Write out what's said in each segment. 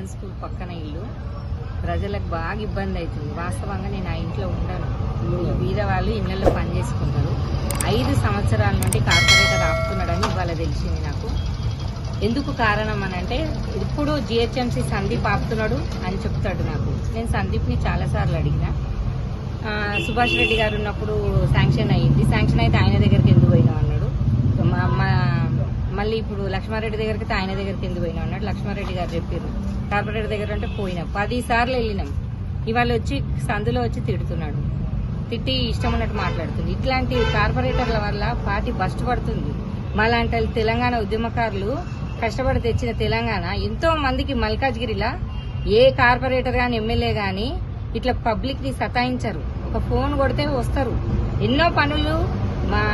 Modern school పక్కన ఇల్లు. ప్రజలకు బాగా ఇబ్బంది అవుతుంది. వాస్తవంగా నేను ఆ ఇంట్లో ఉండను. ఈ బీద వాళ్ళు ఇళ్ళలో పని చేసుకుంటారు. ఐదు సంవత్సరాల నుండి కార్పొరేటర్ ఆపుతున్నాడని ఇవాళ తెలిసింది నాకు. ఎందుకు కారణం అని అంటే ఇప్పుడు జిహెచ్ఎంసీ సందీప్ ఆపుతున్నాడు అని చెప్తాడు నాకు. నేను సందీప్ని చాలాసార్లు అడిగిన. సుభాష్ రెడ్డి గారు ఉన్నప్పుడు శాంక్షన్ అయ్యింది. శాంక్షన్ అయితే ఆయన దగ్గరికి ఎందుకు పోయినాం అన్నాడు. మా- మా- మళ్ళీ ఇప్పుడు లక్ష్మారెడ్డి దగ్గరికి ఆయన దగ్గరికి ఎందుకు పోయినాం అన్నాడు లక్ష్మారెడ్డి గారు చెప్పారు. కార్పొరేటర్ దగ్గర అంటే పోయినాం. పది సార్లు వెళ్ళినాం. ఇవాళ వచ్చి సందులో వచ్చి తిడుతున్నాడు. తిట్టి ఇష్టం ఉన్నట్టు మాట్లాడుతుంది. ఇట్లాంటి కార్పొరేటర్ల వల్ల పార్టీ బస్ట్ పడుతుంది. మాలాంటి వాళ్ళు తెలంగాణ ఉద్యమకారులు కష్టపడి తెచ్చిన తెలంగాణ ఎంతో మందికి మల్కాజ్గిరిలా ఏ కార్పొరేటర్ కానీ ఎమ్మెల్యే కానీ ఇట్లా పబ్లిక్ని సతాయించరు. ఒక ఫోన్ కొడితే వస్తారు. ఎన్నో పనులు మా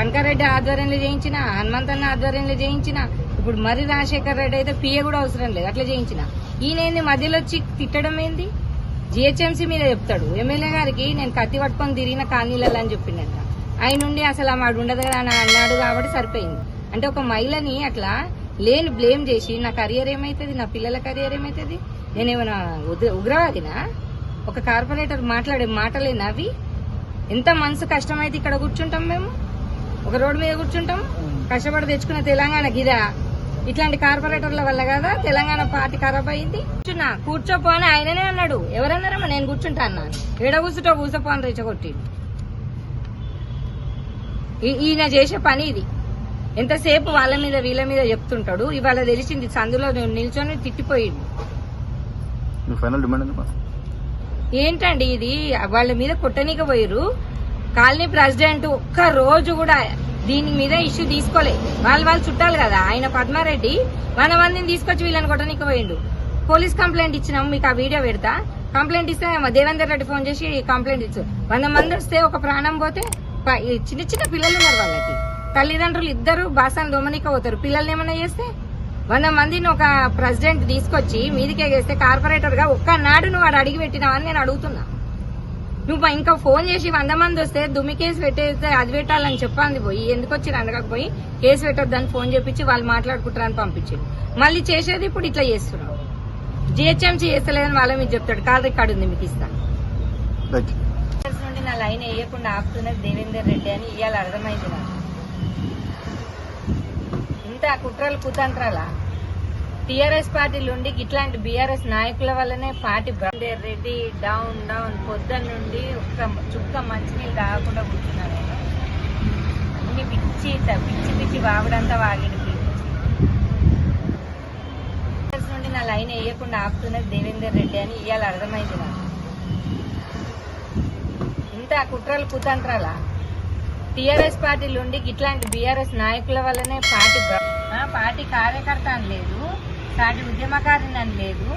కనకారెడ్డి ఆధ్వర్యంలో చేయించిన హనుమంతన్న ఆధ్వర్యంలో చేయించిన ఇప్పుడు మరి రాజశేఖర్ రెడ్డి అయితే పిఏ కూడా అవసరం లేదు అట్లా చేయించిన. ఈయనేంది మధ్యలో వచ్చి తిట్టడం ఏంది? జిహెచ్ఎంసీ మీద చెప్తాడు. ఎమ్మెల్యే గారికి నేను కత్తి పట్టుకొని తిరిగిన కాలనీలలో అని చెప్పిండట. ఆయన నుండి అసలు ఆమె ఉండదు కదా అని అన్నాడు కాబట్టి సరిపోయింది. అంటే ఒక మహిళని అట్లా లేని బ్లేమ్ చేసి నా కరియర్ ఏమైతుంది? నా పిల్లల కరియర్ ఏమైతుంది? నేనేమైనా ఉగ్రవాదినా? ఒక కార్పొరేటర్ మాట్లాడే మాటలేనా అవి ఎంత మనసు కష్టమైతే ఇక్కడ కూర్చుంటాం మేము? ఒక రోడ్డు మీద కూర్చుంటాం. కష్టపడి తెచ్చుకున్న తెలంగాణ గిదా ఇట్లాంటి కార్పొరేటర్ల వల్ల కదా? తెలంగాణ పార్టీ ఖరాబ్ అయింది. కూర్చున్నా. కూర్చోపో అని ఆయననే అన్నాడు. ఎవరన్నారమ్మా? నేను కూర్చుంటా అన్నాను ఏడ కూర్చుంటో కూర్చోపో అని రెచ్చగొట్టి ఈయన చేసే పని ఇది. ఎంతసేపు వాళ్ళ మీద వీళ్ళ మీద చెప్తుంటాడు. ఇవాళ తెలిసింది సందులో నిల్చొని తిట్టిపోయిండు ఏంటండి ఇది? వాళ్ళ మీద కొట్టనీక పోయిరు కాలనీ ప్రెసిడెంట్ ఒక్క రోజు కూడా దీని మీద ఇష్యూ తీసుకోలే. వాళ్ళు వాళ్ళు చుట్టాలి కదా ఆయన పద్మారెడ్డి మన మందిని తీసుకొచ్చి వీళ్ళని కొట్టడానికి పోయిండు పోలీస్ కంప్లైంట్ ఇచ్చినాం మీకు ఆ వీడియో పెడతా. కంప్లైంట్ ఇస్తే దేవేందర్ రెడ్డి ఫోన్ చేసి కంప్లైంట్ ఇచ్చు. వంద మంది వస్తే ఒక ప్రాణం పోతే చిన్న చిన్న పిల్లలు ఉన్నారు వాళ్ళకి. తల్లిదండ్రులు ఇద్దరు బాసాన్ దోమనిక పోతారు పిల్లల్ని ఏమైనా చేస్తే? వంద మందిని ఒక ప్రెసిడెంట్ తీసుకొచ్చి మీదికే చేస్తే కార్పొరేటర్గా ఒక్కనాడు నువ్వు వాడు అడిగి పెట్టినావని నేను అడుగుతున్నా. నువ్వు ఇంకా ఫోన్ చేసి వంద మంది వస్తే దుమ్మి కేసు పెట్టేస్తే అది పెట్టాలని చెప్పంది పోయి. ఎందుకు వచ్చి అనకపోయి కేసు పెట్టొద్దని ఫోన్ చేపించి వాళ్ళు మాట్లాడుకుంటారని పంపించింది మళ్ళీ చేసేది ఇప్పుడు ఇట్లా చేస్తున్నావు. జిహెచ్ఎంసీ చేస్తలేదని వాళ్ళ మీద చెప్తాడు. కాల్ రికార్డు ఉంది మీకు ఇస్తాను. నుండి నా లైన్ వేయకుండా ఆపుతున్నది దేవేందర్ రెడ్డి అని ఇవాళ అర్థమైంది నాకు. ఇంత కుట్రలు కుతంత్రాలా? టిఆర్ఎస్ పార్టీలు ఉండి ఇట్లాంటి బీఆర్ఎస్ నాయకుల వల్లనే party Devender Reddy down down పొద్దున్న నుండి ఒక్క చుక్క మంచినీళ్ళు తాగకుండా కూర్చున్నాను అన్ని పిచ్చి పిచ్చి పిచ్చి వాగుడంతా వాగింది నుండి నా లైన్ వేయకుండా ఆపుతున్నది దేవేందర్ రెడ్డి అని ఇవాళ అర్థమైంది నాకు. ఇంత కుట్రలు కుతంత్రాలా? టిఆర్ఎస్ పార్టీలు ఉండి ఇట్లాంటి బీఆర్ఎస్ నాయకుల వల్లనే పార్టీ ఆ, పార్టీ కార్యకర్త అని లేదు. పార్టీ ఉద్యమకారిని అని లేదు.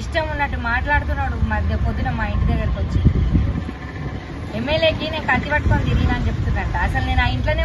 ఇష్టం ఉన్నట్టు మాట్లాడుతున్నాడు మధ్య పొద్దున మా ఇంటి దగ్గరకు వచ్చి ఎమ్మెల్యేకి నేను కత్తి పట్టుకొని తిరిగినా అని చెప్తున్నట్ట అసలు నేను ఆ ఇంట్లోనే